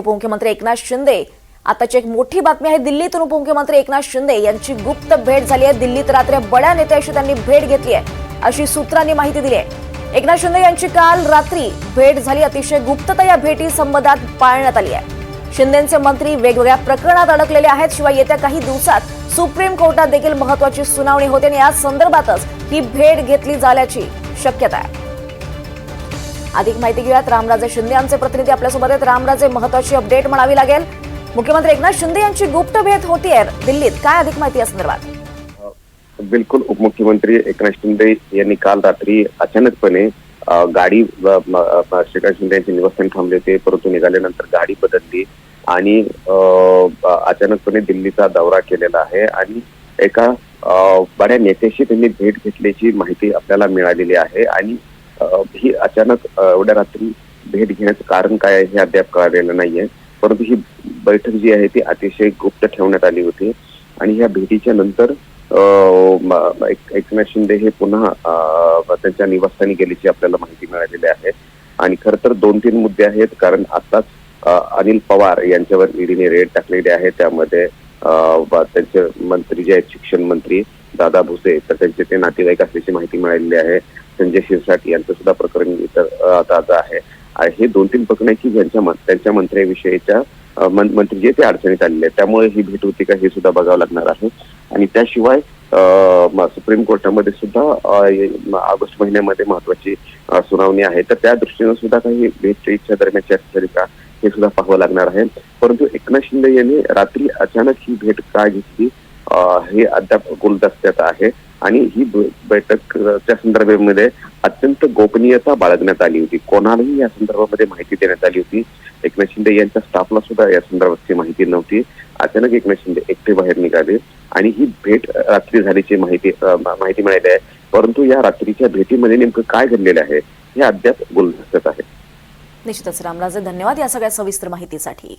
उपमुख्यमंत्री एकनाथ शिंदे. आताची एक मोठी बातमी आहे दिल्लीतून उपमुख्यमंत्री एकनाथ शिंदे यांची गुप्त भेट झाली आहे. दिल्लीत रात्री बड्या नेत्याशी त्यांनी भेट घेतली आहे. अशी सूत्रांनी माहिती दिली आहे. एकनाथ शिंदे यांची काल रात्री भेट झाली. अतिशय गुप्तता या भेटी संबंधात पाळण्यात आली आहे. शिंदेचे मंत्री वेगवेगळ्या प्रकरणात अडकलेले आहेत. शिवाय येत्या काही दिवसात सुप्रीम कोर्टात देखील महत्वाची सुनावणी होते आणि या संदर्भातच ही भेट घेतली जाण्याची शक्यता आहे. अधिक माहिती घेऊयात. रामराजे शिंदे यांचे प्रतिनिधी आपल्यासोबत आहेत. रामराजे महत्वाची अपडेट म्हणावी लागेल. मुख्यमंत्री एकनाथ शिंदे यांची गुप्त भेट होतीये. दिल्लीत काय अधिक माहिती या संदर्भात? बिलकुल उपमुख्यमंत्री एकनाथ शिंदे यांनी काल रात्री अचानकपणे गाडी श्रीकांत शिंदे यांचे निवासस्थान थांबले होते. परंतु निघाल्यानंतर गाडी बदलली आणि अचानकपणे दिल्लीचा दौरा केलेला आहे आणि एका बऱ्या बड्या नेत्याशी त्यांनी भेट घेतल्याची माहिती आपल्याला मिळालेली आहे आणि ही अचानक एवढ्या रात्री भेट घेण्याचं कारण काय आहे हे अद्याप कळलेलं नाहीये. परंतु ही बैठक जी आहे ती अतिशय गुप्त ठेवण्यात आली होती. आणि ह्या भेटीच्या नंतर एकनाथ शिंदे हे पुन्हा त्यांच्या निवासस्थानी गेल्याची आपल्याला माहिती मिळालेली आहे. आणि खर तर दोन तीन मुद्दे आहेत कारण आताच अनिल पवार यांच्यावर ईडीने रेड टाकलेली आहे. त्यामध्ये त्यांचे मंत्री जे आहेत शिक्षण मंत्री दादा भुसे तर त्यांचे ते नातेवाईक असल्याची माहिती मिळालेली आहे. संजय शिरसाट यांचं सुद्धा प्रकरण ताजं आहे. आणि हे दोन तीन प्रकरण की ज्यांच्या त्यांच्या मंत्र्याविषयीच्या मंत्री जे ते अडचणीत आलेले आहेत. त्यामुळे ही भेट होती का हे सुद्धा बघावं लागणार आहे. आणि त्याशिवाय सुप्रीम कोर्टामध्ये सुद्धा ऑगस्ट महिन्यामध्ये महत्वाची सुनावणी आहे. तर त्या दृष्टीनं सुद्धा काही भेटच्या इच्छा दरम्यान चर्चा झाली का हे सुद्धा पाहावं लागणार आहे. परंतु एकनाथ शिंदे यांनी रात्री अचानक ही भेट का घेतली? हे अद्याप गुलदस्त्यात आहे. आणि ही बैठकच्या बैठक संदर्भामध्ये अत्यंत गोपनीयता बाळगण्यात आली होती. कोणालाही या संदर्भामध्ये माहिती देण्यात आली होती. एकनाथ शिंदे यांच्या स्टाफला सुद्धा या संदर्भातची माहिती नव्हती. अचानक एकनाथ शिंदे एकटे बाहेर निघाले. आणि ही भेट रात्री झाल्याची माहिती माहिती मिळाली आहे. परंतु या रात्रीच्या भेटीमध्ये नेमकं काय घडलेलं आहे हे अद्याप गुलदस्त्यात आहे. निश्चितच रामराजे धन्यवाद या सगळ्या सविस्तर माहितीसाठी.